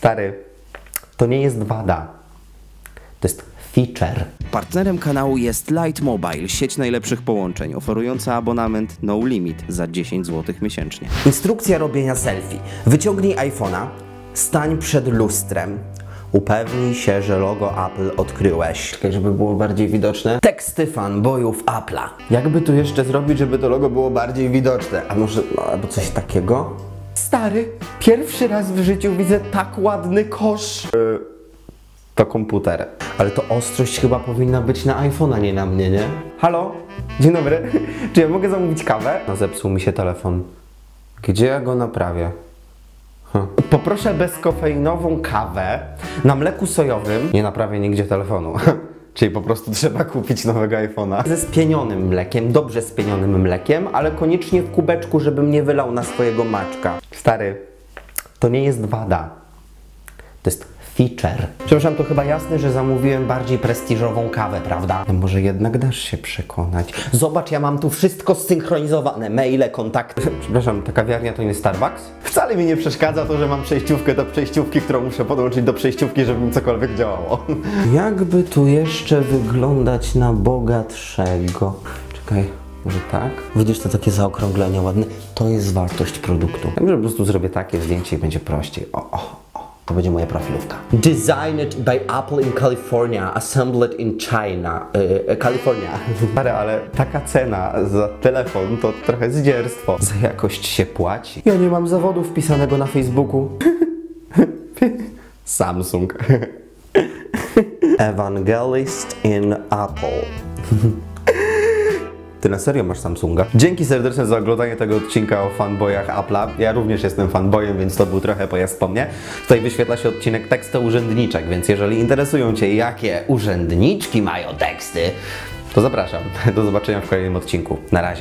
Stary, to nie jest wada. To jest feature. Partnerem kanału jest Light Mobile, sieć najlepszych połączeń, oferująca abonament No Limit za 10 zł miesięcznie. Instrukcja robienia selfie. Wyciągnij iPhone'a, stań przed lustrem. Upewnij się, że logo Apple odkryłeś. Czekaj, żeby było bardziej widoczne. Teksty fanboyów Apple'a. Jakby tu jeszcze zrobić, żeby to logo było bardziej widoczne? A może, no, albo coś takiego? Stary, pierwszy raz w życiu widzę tak ładny kosz. Yy, to komputer. Ale to ostrość chyba powinna być na iPhone'a, nie na mnie, nie? Halo? Dzień dobry. Czy ja mogę zamówić kawę? No zepsuł mi się telefon. Gdzie ja go naprawię? Hm. Poproszę bezkofeinową kawę na mleku sojowym. Nie naprawię nigdzie telefonu. Czyli po prostu trzeba kupić nowego iPhone'a. Ze spienionym mlekiem, dobrze spienionym mlekiem, ale koniecznie w kubeczku, żebym nie wylał na swojego maczka. Stary, to nie jest wada. To jest feature. Przepraszam, to chyba jasne, że zamówiłem bardziej prestiżową kawę, prawda? Może jednak dasz się przekonać. Zobacz, ja mam tu wszystko zsynchronizowane. Maile, kontakty. Przepraszam, ta kawiarnia to nie Starbucks? Wcale mi nie przeszkadza to, że mam przejściówkę do przejściówki, którą muszę podłączyć do przejściówki, żeby mi cokolwiek działało. Jakby tu jeszcze wyglądać na bogatszego? Czekaj. Może tak? Widzisz to takie zaokrąglenie ładne? To jest wartość produktu. Ja może po prostu zrobię takie zdjęcie i będzie prościej. O, o. To będzie moja profilówka. Designed by Apple in California, assembled in China. Yy, California. Stary, ale taka cena za telefon to trochę zdzierstwo. Za jakość się płaci. Ja nie mam zawodu wpisanego na Facebooku. Samsung. Evangelist in Apple. Ty na serio masz Samsunga? Dzięki serdecznie za oglądanie tego odcinka o fanboyach Apple'a. Ja również jestem fanboyem, więc to był trochę pojazd po mnie. Tutaj wyświetla się odcinek tekstu urzędniczek, więc jeżeli interesują Cię, jakie urzędniczki mają teksty, to zapraszam. Do zobaczenia w kolejnym odcinku. Na razie.